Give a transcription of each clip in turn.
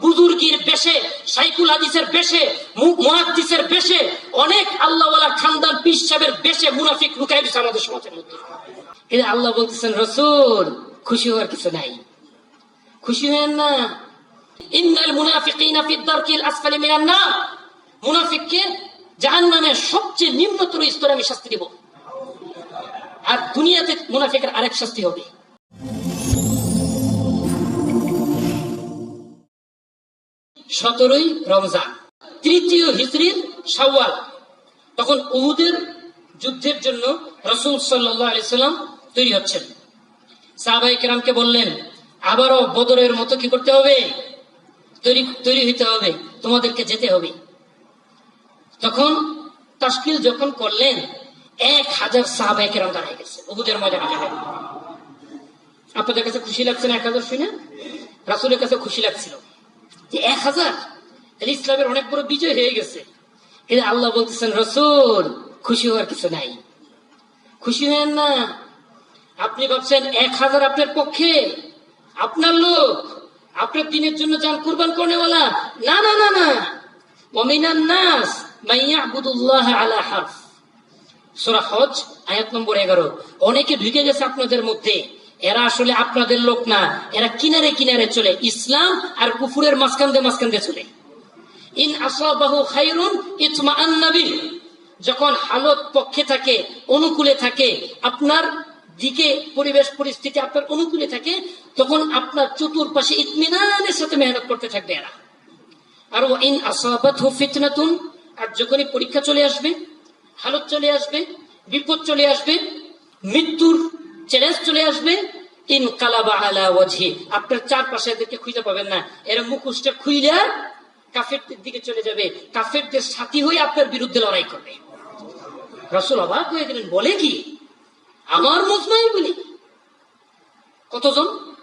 বুজুর্গির বেশে সাইকুল হাদিসের বেশে মুহাদ্দিসের বেশে, অনেক আল্লাহওয়ালা খানদান বেশে মুনাফিক লুকাই দিচ্ছে আমাদের সমাজের মধ্যে। কিন্তু আল্লাহ বলতেছেন, রসুল, খুশি হওয়ার কিছু নাই। খুশি হয়েন না। ইন্নাল ফি দারকিল মিনান মুনাফিককে সবচেয়ে নিম্নতর স্তরে আমি শাস্তি দিব। আর দুনিয়াতে মুনাফিকের আরেক শাস্তি হবে। সতেরোই রমজান, তৃতীয় হিজরির শাওয়াল। তখন উহুদের যুদ্ধের জন্য রসুল সাল্লাম তৈরি হচ্ছেন। সাহাবাই কেরামকে বললেন, আবারও বদরের মতো কি করতে হবে? তৈরি তৈরি হইতে হবে, তোমাদেরকে যেতে হবে। তখন তাস্কিল যখন করলেন, এক হাজার সাহাবাই কেরাম দাঁড়ায় গেছে, উহুদের ময়দানে আপনাদের কাছে খুশি লাগছে না এক হাজার শুনে? রাসুলের কাছে খুশি লাগছিল। যে এক হাজার ইসলামের অনেক বড় বিজয় হয়ে গেছে। কিন্তু আল্লাহ বলতেছেন, রসুল, খুশি হওয়ার কিছু নাই। খুশি হয়েন না। আপনি ভাবছেন, এক হাজার আপনার পক্ষে, আপনার লোক, আপনার দিনের জন্য যান কুরবান করেওয়ালা না না না না। ওমিনান নাস মাইয়া আবুদুল্লাহ আলা হাফ। সুরা হজ, আয়াত নম্বর এগারো। অনেকে ঢুকে গেছে আপনাদের মধ্যে। এরা আসলে আপনাদের লোক না। এরা কিনারে কিনারে চলে। ইসলাম আর কুফুরের মাঝখান দিয়ে চলে। ইন আসাবাহু খাইরুন ইতমা আন্নাবি যখন হালত পক্ষে থাকে, অনুকূলে থাকে, আপনার দিকে পরিবেশ পরিস্থিতি আপনার অনুকূলে থাকে, তখন আপনার চতুর্পাশে ইতমিনানের সাথে মেহনত করতে থাকবে এরা। আর ইন আসাবাত ফিতনাতুন, আর যখনই পরীক্ষা চলে আসবে, হালত চলে আসবে, বিপদ চলে আসবে, মৃত্যুর চ্যালেঞ্জ চলে আসবে। ইন কালাবা আলা ওয়াজহি। আপনার চারপাশে এদেরকে খুঁজে পাবেন না। এরা মুখোশটা খুইলা কাফেরদের দিকে চলে যাবে। কাফেরদের সাথী হয়ে আপনার বিরুদ্ধে লড়াই করবে। রসুল অবাক হয়ে গেলেন। বলে কি? আমার মজমাই বলি। কতজন?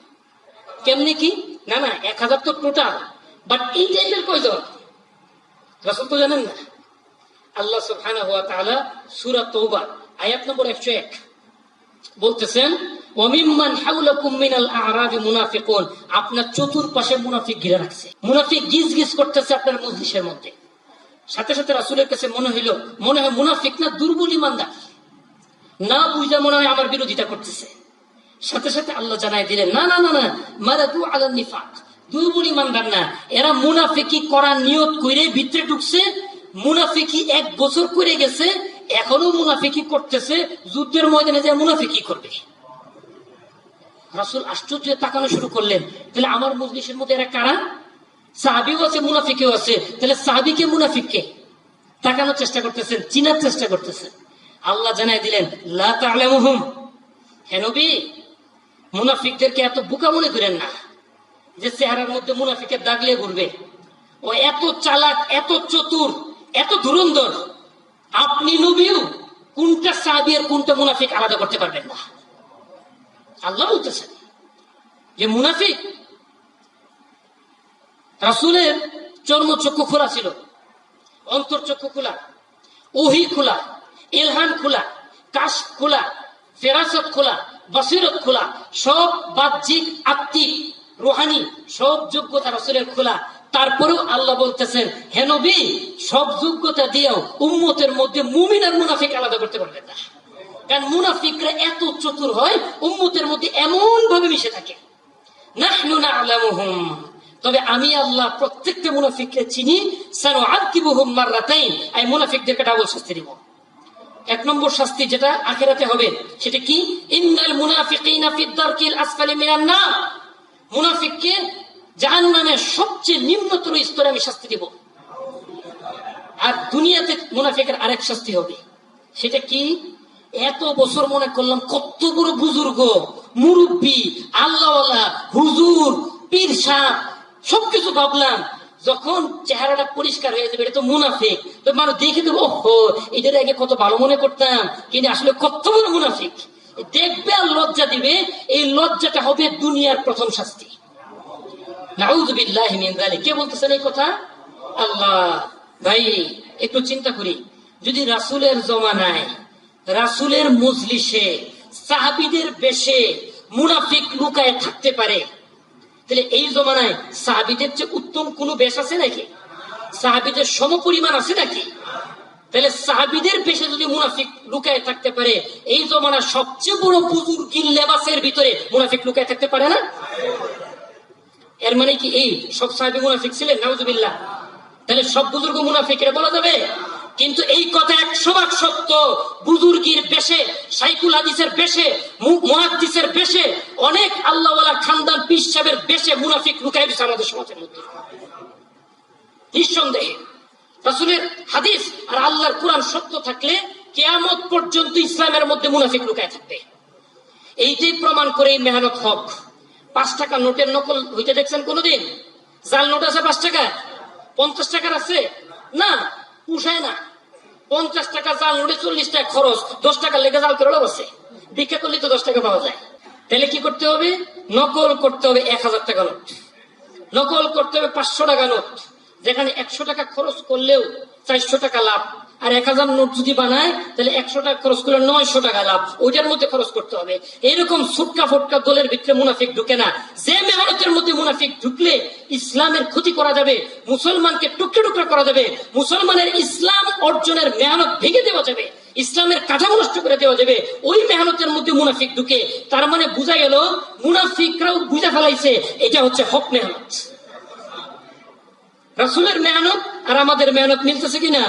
কেমনি কি? না না, এক হাজার তো টোটাল। বাট এই টাইপের কয়জন? রসুল তো জানেন না। আল্লাহ সুবহানাহু ওয়া তাআলা সূরা তওবা, আয়াত নম্বর 101 বলতেছেন আপনার চতুর্পাশে মুনাফিক ঘিরে রাখছে। মুনাফিক গিজ গিজ করতেছে আপনার মজলিসের মধ্যে। সাথে সাথে রাসূলের কাছে মনে হইল, মনে হয় মুনাফিক না দুর্বল ইমানদার। না মনে হয় আমার বিরোধিতা করতেছে। সাথে সাথে আল্লাহ জানাই দিলেন, না না না না, মারাদু আলা নিফাক। দুর্বল ইমানদার না। এরা মুনাফিকি করার নিয়ত কইরে ভিতরে ঢুকছে মুনাফিকি এক বছর করে গেছে এখনও মুনাফিকি করতেছে, যুদ্ধের ময়দানে যে মুনাফিকি করবে। রাসুল আশ্চর্য তাকানো শুরু করলেন, তাহলে আমার মজলিসের মধ্যে এরা কারা? সাহাবিও আছে, মুনাফিকেও আছে, তাহলে সাহাবিকে মুনাফিককে তাকানোর চেষ্টা করতেছেন, চিনার চেষ্টা করতেছেন। আল্লাহ জানাই দিলেন, লা তা'লামুহুম। হে নবী, মুনাফিকদেরকে এত বোকা মনে করেন না, যে চেহারার মধ্যে মুনাফিকের দাগলে ঘুরবে। ও এত চালাক, এত চতুর, এত ধুরন্ধর। আপনি নবীও কোনটা সাহাবি আর কোনটা মুনাফিক আলাদা করতে পারবেন না। আল্লাহ বলতেছেন যে মুনাফিক রাসুলের চর্মচক্ষু খোলা ছিল অন্তর্চক্ষু খোলা, ওহি খোলা এলহান খোলা, কাশ খোলা, ফেরাসত খোলা, বসিরত খোলা, সব বাহ্যিক, আত্মিক, রোহানি, সব যোগ্যতা রসুলের খোলা। তারপরেও আল্লাহ বলতেছেন হেনবি সব যোগ্যতা দিয়েও উম্মতের মধ্যে মুমিন আর মুনাফিক আলাদা করতে পারবেন না। কারণ মুনাফিকরা এত চতুর হয়, উম্মতের মধ্যে এমন ভাবে মিশে থাকে। তবে আমি আল্লাহ প্রত্যেকটা মুনাফিককে চিনি, সানো আকিবুহুম মাররাতাইন। আমি মুনাফিকদেরকে ডাবল শাস্তি দিব। এক নম্বর শাস্তি যেটা আখেরাতে হবে, সেটা কি? ইন্নাল মুনাফিকিনা ফি দারকিল আসফালি মিনান নার। মুনাফিককে জাহান্নামের সবচেয়ে নিম্নতর স্তরে আমি শাস্তি দিব। আর দুনিয়াতে মুনাফিকের আরেক শাস্তি হবে। সেটা কি? এত বছর মনে করলাম কত বড় বুজুর্গ, মুরব্বী, আল্লাহওয়ালা, হুজুর, পীর সাহ, সবকিছু ভাবলাম, যখন চেহারাটা পরিষ্কার হয়ে যাবে, এটা তো মুনাফিক। তো মানুষ দেখে দেবো, ওহো, এদের আগে কত ভালো মনে করতাম, কিন্তু আসলে কত বড় মুনাফিক। দেখবে আর লজ্জা দিবে, এই লজ্জাটা হবে দুনিয়ার প্রথম শাস্তি। নাউজুবিল্লাহ মিন যালিক। কে বলতেছেন এই কথা? আল্লাহ। ভাই, একটু চিন্তা করি। যদি রাসূলের জমানায়, রাসূলের মজলিসে সাহাবীদের বেশে মুনাফিক লুকায় থাকতে পারে, তাহলে এই জমানায় সাহাবিদের যে উত্তম কোনো বেশ আছে নাকি? সাহাবিদের সমপরিমাণ আছে নাকি? তাহলে সাহাবিদের পেশে যদি মুনাফিক লুকায় থাকতে পারে, এই জমানার সবচেয়ে বড় বুজুর্গির লেবাসের ভিতরে মুনাফিক লুকায় থাকতে পারে না? এর মানে কি এই? সব সাহাবি মুনাফিক ছিলেন? নাউজুবিল্লাহ। তাহলে সব বুজুর্গ মুনাফিক এটা বলা যাবে? কিন্তু এই কথা একশো ভাগ সত্য। বুজুর্গির বেশে, সাইকুল হাদিসের বেশে মহাদিসের বেশে, অনেক আল্লাহওয়ালা খানদান পিস সাহেবের বেশে মুনাফিক লুকাই দিচ্ছে আমাদের সমাজের মধ্যে। নিঃসন্দেহে। রাসুলের হাদিস আর আল্লাহর কোরআন সত্য থাকলে কেয়ামত পর্যন্ত ইসলামের মধ্যে মুনাফিক লুকায় থাকবে। এইটাই প্রমাণ করে এই মেহনত হক। পাঁচ টাকা নোটের নকল হইতে দেখছেন কোনোদিন? জাল নোট আছে পাঁচ টাকা পঞ্চাশ টাকার আছে? না, পুষায় না। পঞ্চাশ টাকা জাল নোটে চল্লিশ টাকা খরচ, দশ টাকা লেগে জাল করে বসে ভিক্ষা করলে তো দশ টাকা পাওয়া যায়। তাহলে কি করতে হবে? নকল করতে হবে এক হাজার টাকা নোট। নকল করতে হবে পাঁচশো টাকা নোট। যেখানে একশো টাকা খরচ করলেও চারশো টাকা লাভ। আর এক হাজার নোট যদি বানায়, তাহলে একশো টাকা খরচ করলে নয়শো টাকা লাভ। ওইটার মধ্যে খরচ করতে হবে। এরকম ফুটকা ফুটকা দলের ভিতরে মুনাফিক ঢুকে না। যে মেহনতের মধ্যে মুনাফিক ঢুকলে ইসলামের ক্ষতি করা যাবে, মুসলমানকে টুকরে টুকরে করা যাবে, মুসলমানের ইসলাম অর্জনের মেহনত ভেঙে দেওয়া যাবে, ইসলামের কাঠামো নষ্ট করে দেওয়া যাবে, ওই মেহনতের মধ্যে মুনাফিক ঢুকে। তার মানে বোঝা গেল, মুনাফিকরাও বুঝে ফেলাইছে, এটা হচ্ছে হক মেহনত। রাসুলের মেহনত আর আমাদের মেহনত মিলতেছে কিনা?